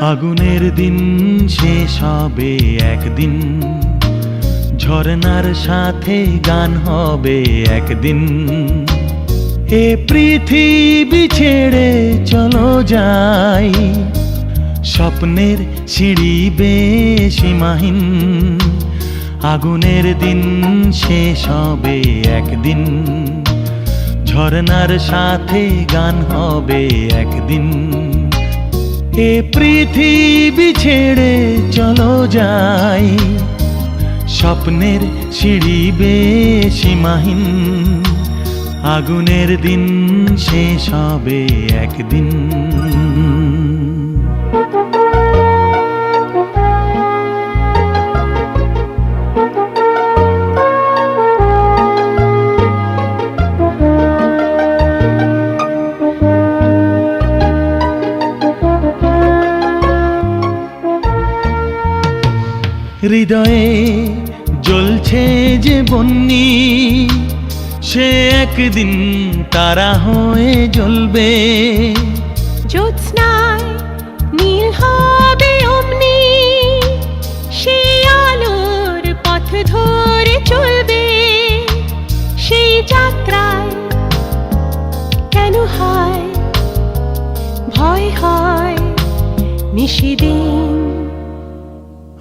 আগুনের দিন শেষ হবে একদিন। ঝরনার সাথে গান হবে একদিন। এ পৃথিবী ছেড়ে চলো যাই। স্বপ্নের সিঁড়ি সীমাহীন আগুনের দিন শেষ হবে একদিন। ঝরনার সাথে গান হবে একদিন। এ পৃথিবী ছেড়ে চলো যাই। স্বপ্নের সিঁড়ি সীমাহীন আগুনের দিন শেষ হবে একদিন। হৃদয়ে জ্বলছে যে বন্যি, সে একদিন তারা হয়ে জ্বলবে। জ্যোৎস্নায় নীল হবে অমনি, সে আলোর পথ ধরে চলবে। সেই যাত্রায় কেন হয়? ভয় হয় নিশিদিন।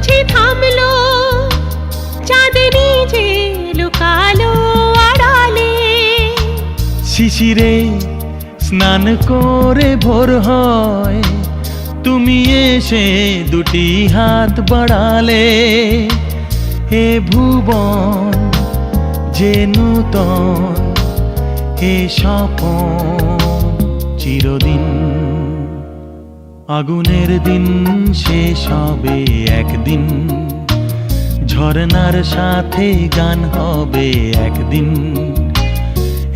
বুঝি থামলো। চাঁদনি যে লুকালো আড়ালে। শিশিরে স্নান করে ভোর হয়। তুমি এসে দুটি হাত বাড়ালে। হে ভুবন, যে নূতন, হে স্বপন। আগুনের দিন শেষ হবে একদিন। ঝরনার সাথে গান হবে একদিন।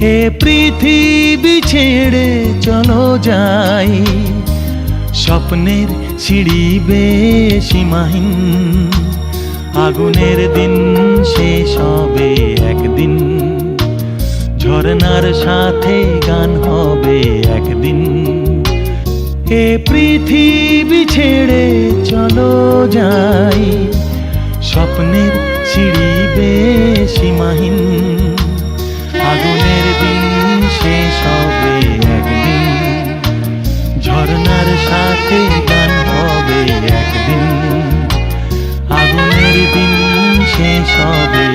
এ পৃথিবী ছেড়ে চলো যাই। স্বপ্নের সিঁড়ি সীমাহীন। আগুনের দিন এ পৃথিবী ছেড়ে চলো যাই? স্বপ্নের সিঁড়ি বেশিমাহীন আগুনের দিন শেষ হবে একদিন। ঝর্নার সাথে গান হবে একদিন। আগুনের দিন শেষ হবে